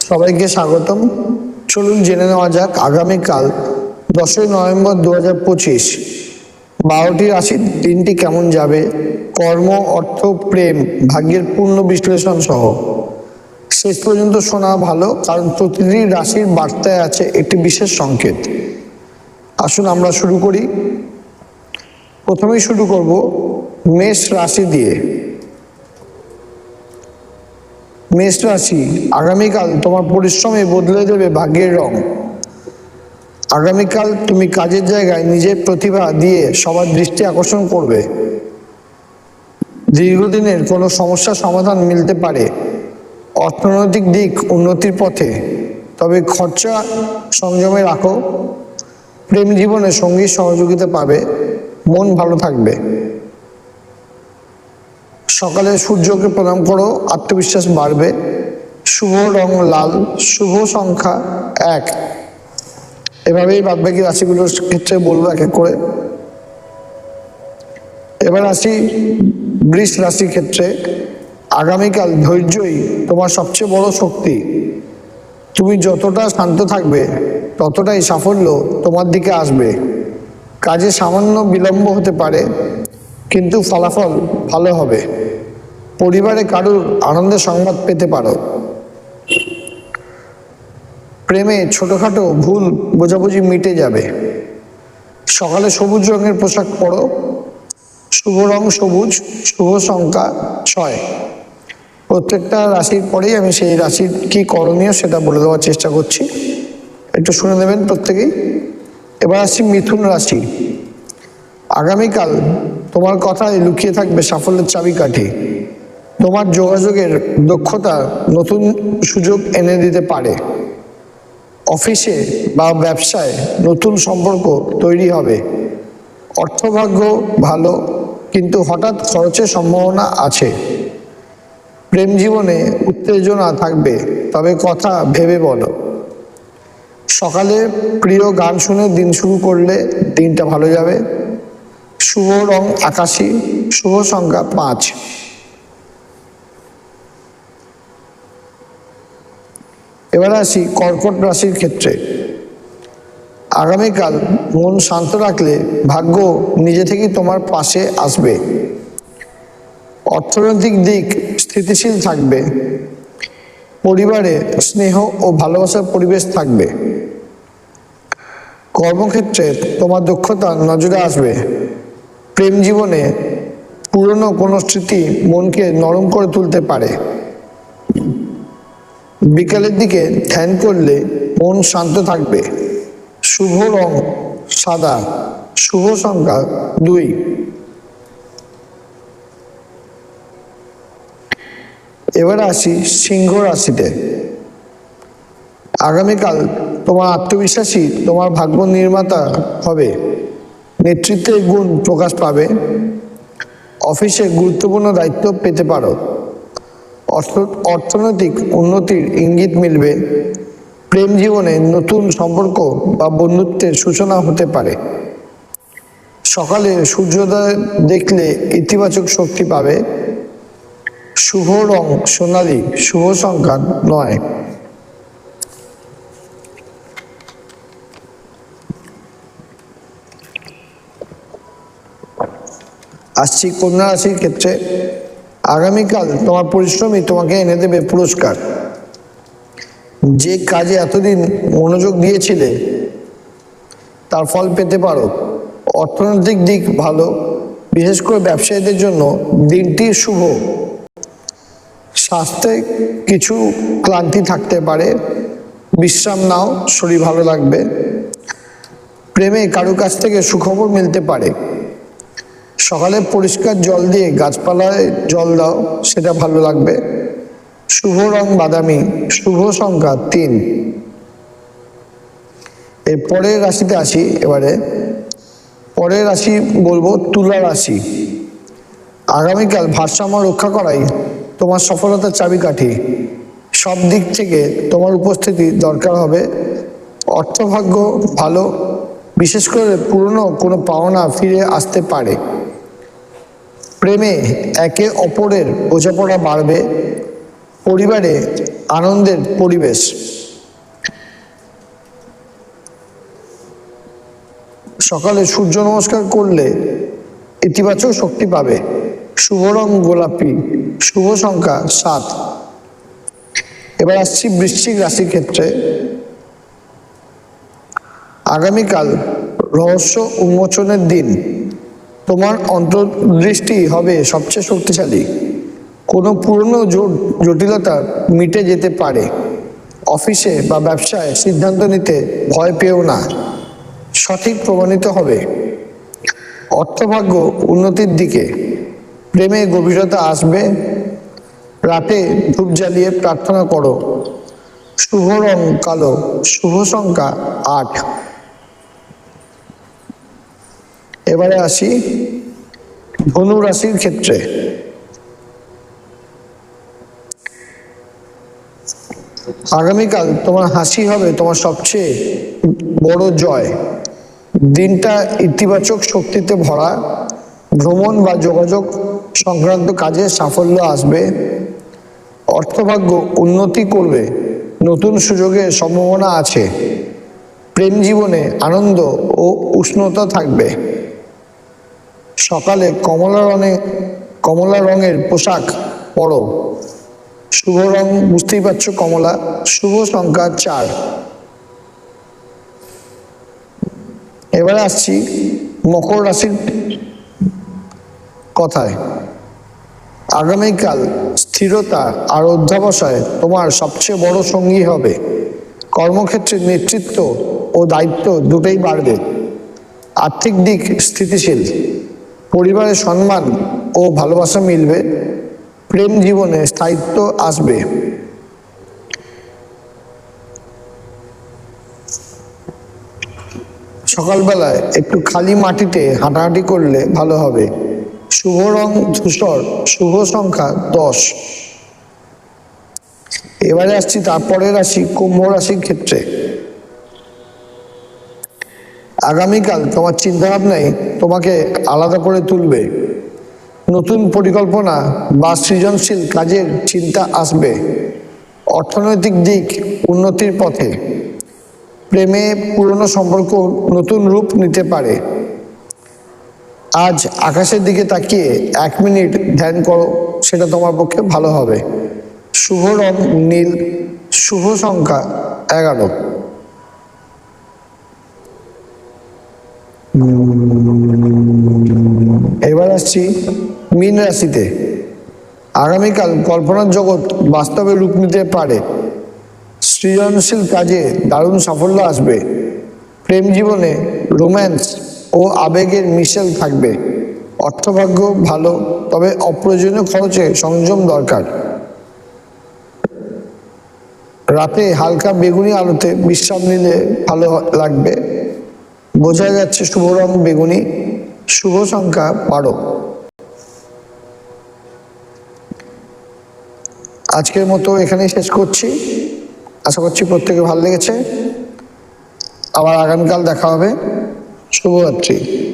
সবাইকে স্বাগতম। চলুন জেনে নেওয়া যাক আগামীকাল, দশই নভেম্বর দু হাজার পঁচিশ। বারোটি রাশির দিনটি কেমন যাবে? কর্ম, অর্থ, প্রেম, ভাগ্যের পূর্ণ বিশ্লেষণ সহ। শেষ পর্যন্ত শোনা ভালো, কারণ প্রতিটি রাশির বার্তায় আছে একটি বিশেষ সংকেত। আসুন আমরা শুরু করি। প্রথমেই শুরু করব মেষ রাশি দিয়ে। মেষ রাশি আগামীকাল তোমার পরিশ্রমে বদলে দেবে ভাগ্যের রং। আগামীকাল তুমি কাজের জায়গায় নিজের প্রতিভা দিয়ে সবার দৃষ্টি আকর্ষণ করবে। দীর্ঘদিনের কোনো সমস্যার সমাধান মিলতে পারে। অর্থনৈতিক দিক উন্নতির পথে, তবে খরচা সংযমে রাখো। প্রেম জীবনে সঙ্গী সহযোগিতা পাবে, মন ভালো থাকবে। সকালে সূর্যকে প্রণাম করো, আত্মবিশ্বাস বাড়বে। শুভ রং লাল, শুভ সংখ্যা এক। এভাবেই বাদবাকি রাশিগুলোর ক্ষেত্রে বলব এক এক করে। এবার আসি বৃষ রাশির ক্ষেত্রে। আগামীকাল ধৈর্যই তোমার সবচেয়ে বড় শক্তি। তুমি যতটা শান্ত থাকবে, ততটাই সাফল্য তোমার দিকে আসবে। কাজে সামান্য বিলম্ব হতে পারে, কিন্তু ফলাফল ভালো হবে। পরিবারে কারুর আনন্দের সংবাদ পেতে পারো। প্রেমে ছোটখাটো ভুল বোঝাবুঝি মিটে যাবে। সকালে সবুজ রঙের পোশাক পরো। শুভ রং সবুজ, শুভ সংখ্যা ছয়। প্রত্যেকটা রাশির পরেই আমি সেই রাশির কি করণীয় সেটা বলে দেওয়ার চেষ্টা করছি। একটু শুনে নেবেন প্রত্যেকেই। এবার আসছি মিথুন রাশি। আগামীকাল তোমার কথায় লুকিয়ে থাকবে সাফল্যের চাবিকাঠি। তোমার যোগাযোগের দক্ষতা নতুন সুযোগ এনে দিতে পারে। অফিসে বা ব্যবসায় নতুন সম্পর্ক তৈরি হবে। অর্থভাগ্য ভালো, কিন্তু হঠাৎ খরচের সম্ভাবনা আছে। প্রেম জীবনে উত্তেজনা থাকবে, তবে কথা ভেবে বলো। সকালে প্রিয় গান শুনে দিন শুরু করলে দিনটা ভালো যাবে। শুভ রং আকাশি, শুভ সংখ্যা পাঁচ। এবার আসি কর্কট রাশির ক্ষেত্রে। আগামীকাল মন শান্ত রাখলে ভাগ্য নিজে থেকেই তোমার পাশে আসবে। অর্থনৈতিক দিক স্থিতিশীল থাকবে। পরিবারে স্নেহ ও ভালোবাসার পরিবেশ থাকবে। কর্মক্ষেত্রে তোমার দক্ষতা নজরে আসবে। প্রেম জীবনে পুরনো কোনো স্মৃতি মনকে নরম করে তুলতে পারে। বিকালের দিকে ধ্যান করলে মন শান্ত থাকবে। শুভ রং সাদা, শুভ সংখ্যা দুই। এবার আসি সিংহ রাশিতে। আগামীকাল তোমার আত্মবিশ্বাসী, তোমার ভাগ্য নির্মাতা হবে। নেতৃত্বের গুণ প্রকাশ পাবে। অফিসে গুরুত্বপূর্ণ দায়িত্ব পেতে পারো। অর্থনৈতিক উন্নতির ইঙ্গিত মিলবে। প্রেম জীবনে নতুন সম্পর্ক বা বন্ধুত্বের সূচনা হতে পারে। সকালে সূর্যোদয় দেখলে ইতিবাচক শক্তি পাবে। শুভ রং সোনালী, শুভ সংখ্যা নয়। আসছি কন্যা রাশির ক্ষেত্রে। আগামীকাল তোমার পরিশ্রমই তোমাকে এনে দেবে পুরস্কার। যে কাজে এতদিন মনোযোগ দিয়েছিলে, তার ফল পেতে পারো। অর্থনৈতিক দিক ভালো, বিশেষ করে ব্যবসায়ীদের জন্য দিনটি শুভ। স্বাস্থ্যে কিছু ক্লান্তি থাকতে পারে, বিশ্রাম নাও, শরীর ভালো লাগবে। প্রেমে কারও কাছ থেকে সুখবর মিলতে পারে। সকালে পরিষ্কার জল দিয়ে গাছপালায় জল দাও, সেটা ভালো লাগবে। শুভ রং বাদামি, শুভ সংখ্যা তিন। এর পরের রাশিতে আসি এবারে। পরের রাশি বলব তুলা রাশি। আগামীকাল ভারসাম্য রক্ষা করাই তোমার সফলতার চাবিকাঠি। সব দিক থেকে তোমার উপস্থিতি দরকার হবে। অর্থভাগ্য ভালো, বিশেষ করে পুরনো কোনো পাওনা ফিরে আসতে পারে। প্রেমে একে অপরের বোঝাপড়া বাড়বে, পরিবারে আনন্দের পরিবেশ। সকালে সূর্য নমস্কার করলে ইতিবাচক শক্তি পাবে। শুভ রং গোলাপি, শুভ সংখ্যা সাত। এবার আসছি বৃশ্চিক রাশির ক্ষেত্রে। আগামীকাল রহস্য উন্মোচনের দিন। তোমার অন্তর্দৃষ্টি হবে সবচেয়ে শক্তিশালী। কোনো পুরনো জটিলতা মিটে যেতে পারে। অফিসে বা ব্যবসায় সিদ্ধান্ত নিতে ভয় পেও না। সঠিক প্রমাণিত হবে। অর্থভাগ্য উন্নতির দিকে। প্রেমে গভীরতা আসবে। রাতে ধূপ জ্বালিয়ে প্রার্থনা করো। শুভ রং কালো। শুভ সংখ্যা আট। এবারে আসি ধনু রাশির ক্ষেত্রে। আগামীকাল তোমার হাসি হবে, তোমার সবচেয়ে বড় জয়। দিনটা ইতিবাচক শক্তিতে ভরা, ভ্রমণ বা যোগাযোগ সংক্রান্ত কাজে সাফল্য আসবে। অর্থভাগ্য উন্নতি করবে, নতুন সুযোগের সম্ভাবনা আছে। প্রেম জীবনে আনন্দ ও উষ্ণতা থাকবে। সকালে কমলা রঙে, কমলা রঙের পোশাক পরো। শুভ রং, বুঝতেই পারছ কমলা। শুভ সংখ্যা চার। এবারে আসছি মকর রাশির কথায়। আগামীকাল স্থিরতা আর অধ্যাবসায় তোমার সবচেয়ে বড় সঙ্গী হবে। কর্মক্ষেত্রে নেতৃত্ব ও দায়িত্ব দুটোই বাড়বে। আর্থিক দিক স্থিতিশীল। পরিবারের সম্মান ও ভালোবাসা মিলবে, প্রেম জীবনে স্থায়িত্ব আসবে। সকালবেলায় একটু খালি মাটিতে হাঁটাহাঁটি করলে ভালো হবে। শুভ রং ধূসর, শুভ সংখ্যা দশ। এবারে আসছি তারপরে রাশি, কুম্ভ রাশির ক্ষেত্রে। আগামীকাল তোমার চিন্তাভাবনায় তোমাকে আলাদা করে তুলবে। নতুন পরিকল্পনা বা সৃজনশীল কাজের চিন্তা আসবে। অর্থনৈতিক দিক উন্নতির পথে। প্রেমে পুরনো সম্পর্ক নতুন রূপ নিতে পারে। আজ আকাশের দিকে তাকিয়ে এক মিনিট ধ্যান করো, সেটা তোমার পক্ষে ভালো হবে। শুভ রং নীল, শুভ সংখ্যা এগারো। এবার আসছি মীন রাশিতে। আগামীকাল কল্পনার জগৎ বাস্তবে রূপ নিতে পারে। সৃজনশীল কাজে দারুণ সাফল্য আসবে। প্রেম জীবনে রোম্যান্স ও আবেগের মিশেল থাকবে। অর্থভাগ্য ভালো, তবে অপ্রয়োজনীয় খরচে সংযম দরকার। রাতে হালকা বেগুনি আলোতে বিশ্রাম নিলে ভালো লাগবে। বোঝা যাচ্ছে শুভ রং বেগুনি, শুভ সংখ্যা বারো। আজকের মতো এখানেই শেষ করছি। আশা করছি প্রত্যেকে ভালো লেগেছে। আবার আগামীকাল দেখা হবে। শুভরাত্রি।